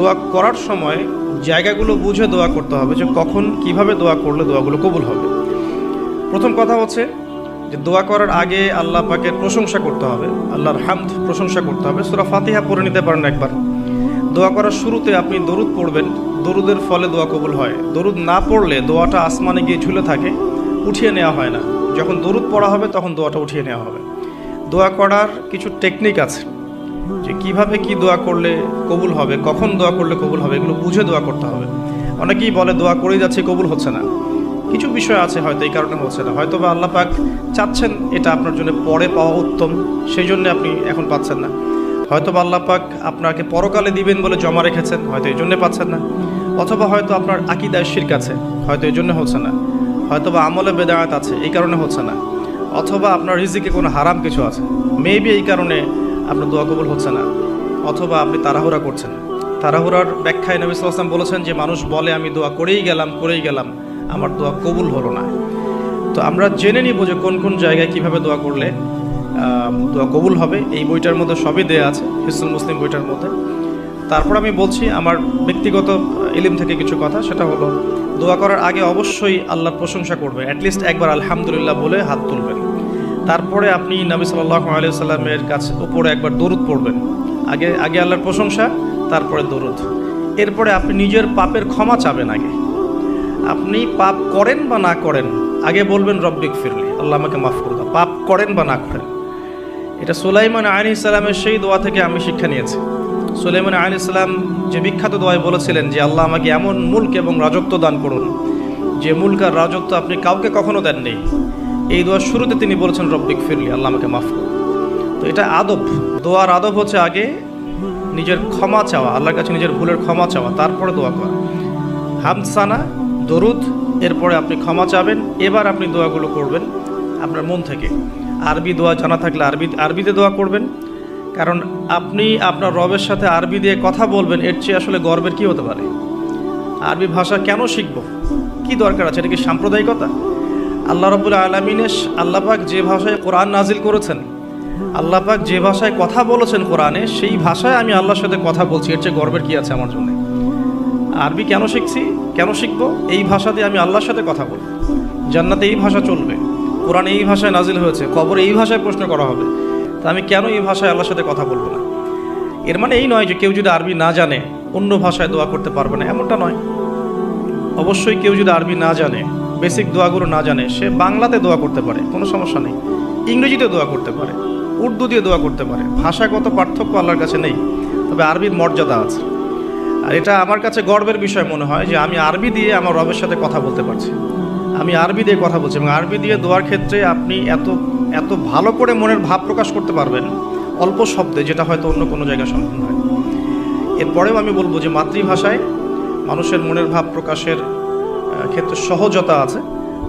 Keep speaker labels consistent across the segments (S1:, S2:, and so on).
S1: দোয়া করার সময় জায়গাগুলো বুঝে দোয়া করতে হবে যে কখন কীভাবে দোয়া করলে দোয়াগুলো কবুল হবে। প্রথম কথা হচ্ছে যে দোয়া করার আগে আল্লাহ পাকের প্রশংসা করতে হবে, আল্লাহর হামদ প্রশংসা করতে হবে। সুরা ফাতিহা পড়ে নিতে পারেন একবার। দোয়া করার শুরুতে আপনি দরুদ পড়বেন, দরুদের ফলে দোয়া কবুল হয়। দরুদ না পড়লে দোয়াটা আসমানে গিয়ে ঝুলে থাকে, উঠিয়ে নেওয়া হয় না। যখন দরুদ পড়া হবে তখন দোয়াটা উঠিয়ে নেওয়া হবে। দোয়া করার কিছু টেকনিক আছে। যে কীভাবে কি দোয়া করলে কবুল হবে, কখন দোয়া করলে কবুল হবে, এগুলো বুঝে দোয়া করতে হবে। অনেকেই বলে, দোয়া করেই যাচ্ছে, কবুল হচ্ছে না। কিছু বিষয় আছে হয়তো, এই কারণে হচ্ছে না। হয়তো বা আল্লাহ পাক চাচ্ছেন এটা আপনার জন্য পরে পাওয়া উত্তম, সেই জন্য আপনি এখন পাচ্ছেন না। হয়তো বা আল্লাহ পাক আপনাকে পরকালে দিবেন বলে জমা রেখেছেন, হয়তো এই জন্যে পাচ্ছেন না। অথবা হয়তো আপনার আকিদায় শির্ক আছে, হয়তো এই জন্য হচ্ছে না। হয়তো বা আমলে বেদায়াত আছে, এই কারণে হচ্ছে না। অথবা আপনার রিজিকে কোনো হারাম কিছু আছে। মেবি এই কারণে আপনার দোয়া কবুল হচ্ছে না। অথবা আপনি তাড়াহুড়া করছেন। তাড়াহুড়ার ব্যাখ্যায় নবী সাল্লাম বলেছেন যে, মানুষ বলে, আমি দোয়া করেই গেলাম করেই গেলাম। আমার দোয়া কবুল হলো না। তো আমরা জেনে নিব যে, কোন কোন জায়গায় কীভাবে দোয়া করলে দোয়া কবুল হবে। এই বইটার মধ্যে সবই দেয়া আছে হিসুল মুসলিম বইটার মধ্যে। তারপর আমি বলছি, আমার ব্যক্তিগত ইলিম থেকে কিছু কথা, সেটা হলো, দোয়া করার আগে অবশ্যই আল্লাহর প্রশংসা করবে। অ্যাটলিস্ট একবার আলহামদুলিল্লাহ বলে হাত তুলবেন। তারপরে আপনি নবী সাল্লাহ আলিয়া সাল্লামের কাছে উপরে একবার দরুদ পড়বেন। আগে আগে আল্লাহর প্রশংসা, তারপরে দরুদ। এরপরে আপনি নিজের পাপের ক্ষমা চাবেন আগে। আপনি পাপ করেন বা না করেন, আগে বলবেন রব্বিক ফিরলি আল্লাহ আমাকে মাফ করে দাও। পাপ করেন বা না করেন। এটা সুলাইমান আলী ইসলামের সেই দোয়া থেকে আমি শিক্ষা নিয়েছি। সুলাইমান আলী ইসলাম যে বিখ্যাত দোয়ায় বলেছিলেন যে, আল্লাহ আমাকে এমন মুল্ক এবং রাজত্ব দান করুন, যে মুল্ক রাজত্ব আপনি কাউকে কখনো দেননি। এই দোয়ার শুরুতে তিনি বলেছেন রব্বিক ফিরলি আল্লাহ আমাকে মাফ করুন। তো এটা আদব। দোয়ার আদব হচ্ছে আগে নিজের ক্ষমা চাওয়া, আল্লাহর কাছে নিজের ভুলের ক্ষমা চাওয়া, তারপরে দোয়া করা। হামসানা, দরুদ, এরপরে আপনি ক্ষমা চাবেন, এবার আপনি দোয়াগুলো করবেন আপনার মন থেকে। আরবি দোয়া জানা থাকলে আরবি, আরবিতে দোয়া করবেন। কারণ আপনি আপনার রবের সাথে আরবি দিয়ে কথা বলবেন, এর চেয়ে আসলে গর্বের কি হতে পারে? আরবি ভাষা কেন শিখব? কি দরকার আছে? এটা কি সাম্প্রদায়িকতা? আল্লাহ রবুল্লা আলমিনের আল্লাপাক যে ভাষায় কোরআন নাজিল করেছেন আল্লাপাক যে ভাষায় কথা বলেছেন কোরআনে, সেই ভাষায় আমি আল্লাহর সাথে কথা বলছি। এর চেয়ে গর্বের কী আছে আমার জন্য? আরবি কেন শিখছি, কেন শিখব? এই ভাষা দিয়ে আমি আল্লাহর সাথে কথা বলব। জান্নাতে এই ভাষা চলবে। কোরআন এই ভাষায় নাজিল হয়েছে, কবর এই ভাষায় প্রশ্ন করা হবে। তা আমি কেন এই ভাষায় আল্লাহর সাথে কথা বলব না? এর মানে এই নয় যে কেউ যদি আরবি না জানে, অন্য ভাষায় দোয়া করতে পারবে না, এমনটা নয়। অবশ্যই কেউ যদি আরবি না জানে বেসিক দোয়াগুলো না জানে, সে বাংলাতে দোয়া করতে পারে, কোনো সমস্যা নেই। ইংরেজিতে দোয়া করতে পারে উর্দু দিয়ে দোয়া করতে পারে, ভাষাগত পার্থক্য আল্লাহর কাছে নেই, তবে আরবির মর্যাদা আছে। আর এটা আমার কাছে গর্বের বিষয় মনে হয় যে আমি আরবি দিয়ে আমার রবের সাথে কথা বলতে পারছি। আমি আরবি দিয়ে কথা বলছি এবং আরবি দিয়ে দোয়ার ক্ষেত্রে আপনি এত এত ভালো করে মনের ভাব প্রকাশ করতে পারবেন অল্প শব্দে, যেটা হয়তো অন্য কোনো জায়গায় সম্ভব নয়। এরপরেও আমি বলব যে মাতৃভাষায় মানুষের মনের ভাব প্রকাশের ক্ষেত্রে সহজতা আছে।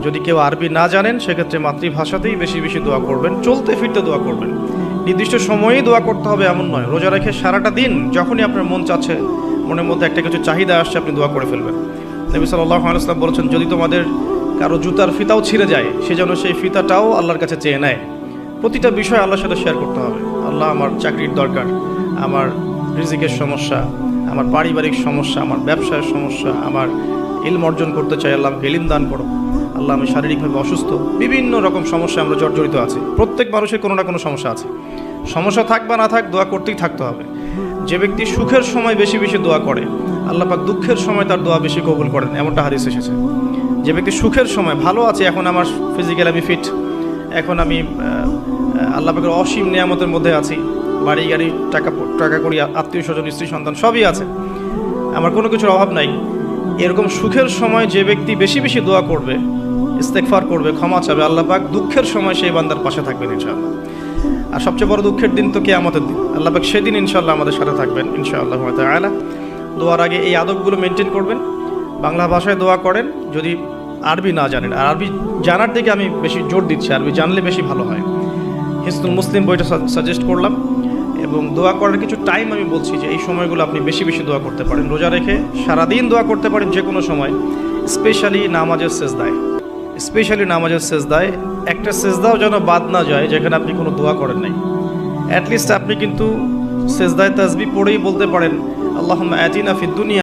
S1: যদি কেউ আরবি না জানেন, সেক্ষেত্রে মাতৃভাষাতেই বেশি বেশি দোয়া করবেন, চলতে ফিরতে দোয়া করবেন। নির্দিষ্ট সময়েই দোয়া করতে হবে এমন নয়, রোজা রেখে সারাটা দিন যখনই আপনার মন চাচ্ছে, মনের মধ্যে একটা কিছু চাহিদা আসছে, আপনি দোয়া করে ফেলবেন। নবী সাল্লাহ আলাইসলাম বলেছেন, যদি তোমাদের কারও জুতার ফিতাও ছিঁড়ে যায়, সে যেন সেই ফিতাটাও আল্লাহর কাছে চেয়ে নেয়। প্রতিটা বিষয় আল্লাহর সাথে শেয়ার করতে হবে। আল্লাহ আমার চাকরির দরকার, আমার রিজিকের সমস্যা, আমার পারিবারিক সমস্যা, আমার ব্যবসায়ের সমস্যা, আমার ইলম অর্জন করতে চাই, আল্লাহ ইলিম দান করো। আল্লাহ আমি শারীরিকভাবে অসুস্থ। বিভিন্ন রকম সমস্যা আমরা জর্জরিত আছি। প্রত্যেক মানুষের কোনো না কোনো সমস্যা আছে। সমস্যা থাক বা না থাক, দোয়া করতেই থাকতে হবে। যে ব্যক্তি সুখের সময় বেশি বেশি দোয়া করে, আল্লাহ পাক দুঃখের সময় তার দোয়া বেশি কবুল করেন, এমনটা হাদিস এসেছে। যে ব্যক্তি সুখের সময়, ভালো আছে, এখন আমার ফিজিক্যাল আমি ফিট এখন আমি আল্লাহ পাকের অসীম নিয়ামতের মধ্যে আছি। বাড়ি, গাড়ি, টাকা টাকা করি আত্মীয় স্বজন, স্ত্রী, সন্তান সবই আছে। আমার কোনো কিছুর অভাব নাই। এরকম সুখের সময় যে ব্যক্তি বেশি বেশি দোয়া করবে ইস্তেকফার করবে, ক্ষমা চাবে, আল্লাহ পাক দুঃখের সময় সেই বান্দার পাশে থাকবেন ইনশাআল্লাহ। আর সবচেয়ে বড় দুঃখের দিন তো কেয়ামতের দিন। আল্লাহ পাক সেদিন ইনশাআল্লাহ আমাদের সাথে থাকবেন, ইনশাআল্লাহ তাআলা। দোয়ার আগে এই আদবগুলো মেনটেন করবেন, বাংলা ভাষায় দোয়া করেন, যদি আরবি না জানেন। আর আরবি জানার দিকে আমি বেশি জোর দিচ্ছি, আরবি জানলে বেশি ভালো হয়। হিসনুল মুসলিম বইটা সাজেস্ট করলাম। এবং দোয়া করার কিছু টাইম আমি বলছি যে এই সময়গুলো আপনি বেশি বেশি দোয়া করতে পারেন। রোজা রেখে সারাদিন দোয়া করতে পারেন যে কোনো সময় স্পেশালি নামাজের শেষ দেয় স্পেশালি নামাজের শেষ দেয় একটা সেজদাও যেন বাদ না যায় যেখানে আপনি কোনো দোয়া করেন নাই। অ্যাটলিস্ট আপনি কিন্তু সেজদায় তাজবি পড়েই বলতে পারেন আল্লাহ আতিনা ফিদ দুনিয়া